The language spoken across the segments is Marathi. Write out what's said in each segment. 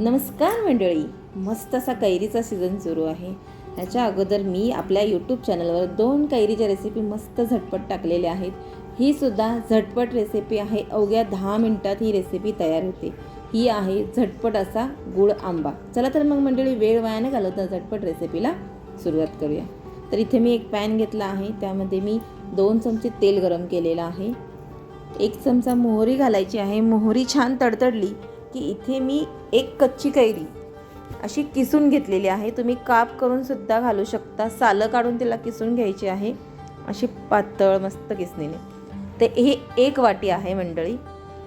नमस्कार मंडळी. मस्त असा कैरीचा सीझन सुरू आहे. ह्याच्या अगोदर मी आपल्या यूट्यूब चॅनलवर दोन कैरीच्या रेसिपी मस्त झटपट टाकलेल्या आहेत. ही सुद्धा झटपट रेसिपी आहे. अवघ्या दहा मिनटात ही रेसिपी तयार होते. ही आहे झटपट असा गुळ आंबा. चला तर मग मंडळी वेळ वाया न घालवता झटपट रेसिपीला सुरुवात करूया. तर इथे मी एक पॅन घेतला आहे. त्यामध्ये मी दोन चमचे तेल गरम केलेलं आहे. एक चमचा मोहरी घालायची आहे. मोहरी छान तडतडली. की इथे मी एक कच्ची कैरी अशी किसून घेतलेली आहे. तुम्ही काप करून सुद्धा घालू शकता. सालं काढून तिला किसून घ्यायची आहे. अशी पातळ मस्त किसणीने. ते हे एक वाटी आहे मंडळी.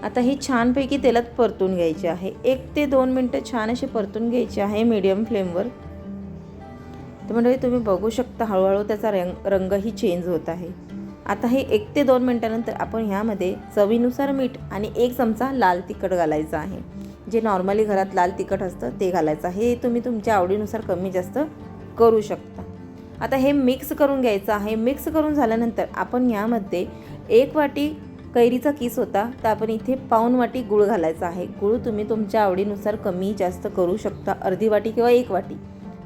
आता ही छानपैकी तेलात परतून घ्यायची आहे. एक ते दोन मिनटं छान अशी परतून घ्यायची आहे मीडियम फ्लेमवर तर मंडळी तुम्ही बघू शकता हळूहळू त्याचा रंग रंगही चेंज होत आहे. आता हे एक ते दोन मिनटानंतर आपण ह्यामध्ये चवीनुसार मीठ आणि एक चमचा लाल तिखट घालायचं आहे. जे नॉर्मली घरात लाल तिखट असतं ते घालायचं. हे तुम्ही तुमच्या आवडीनुसार कमी जास्त करू शकता. आता हे मिक्स करून घ्यायचं आहे. मिक्स करून झाल्यानंतर आपण यामध्ये एक वाटी कैरीचा किस होता तर आपण इथे पाऊन वाटी गुळ घालायचा आहे. गुळ तुम्ही तुमच्या आवडीनुसार कमी जास्त करू शकता. अर्धी वाटी किंवा एक वाटी.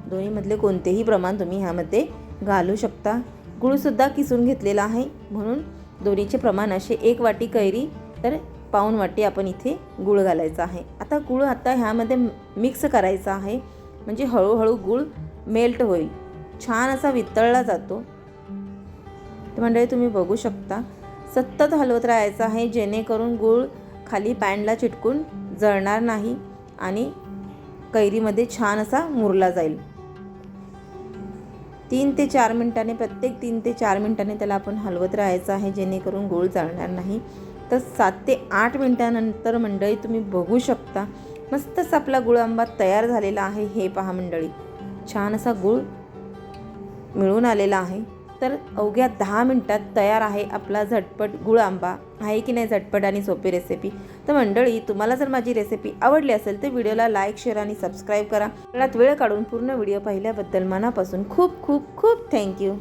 दोन्हीमधले कोणतेही प्रमाण तुम्ही ह्यामध्ये घालू शकता. गुळसुद्धा किसून घेतलेला आहे. म्हणून दोन्हीचे प्रमाण असे एक वाटी कैरी तर पाऊन वाटी आपण इथे गुळ घालायचा आहे. आता गूळ आता ह्यामध्ये मिक्स करायचा आहे. म्हणजे हळूहळू गूळ मेल्ट होईल. छान असा वितळला जातो. तर मंडळी तुम्ही बघू शकता. सतत हलवत राहायचं आहे. जेणेकरून गूळ खाली पॅनला चिटकून जळणार नाही आणि कैरीमध्ये छान असा मुरला जाईल. तीन ते चार मिनिटाने प्रत्येक तीन ते चार मिनिटाने त्याला आपण हलवत राहायचं आहे. जेणेकरून गूळ जळणार नाही. तर सात ते आठ मिनटानंतर मंडळी तुम्ही बघू शकता. मस्तच आपला गुळ आंबा तयार झालेला आहे हे पहा मंडळी. छान असा गुळ मिळून आलेला आहे. तर अवघ्या दहा मिनटात तयार आहे आपला झटपट गुळ आंबा. आहे की नाही झटपट आणि सोपी रेसिपी तर मंडळी तुम्हाला जर माझी रेसिपी आवडली असेल तर व्हिडिओला लाईक शेअर आणि सबस्क्राईब करा. वेळात वेळ काढून पूर्ण व्हिडिओ पाहिल्याबद्दल मनापासून खूप खूप खूप थँक्यू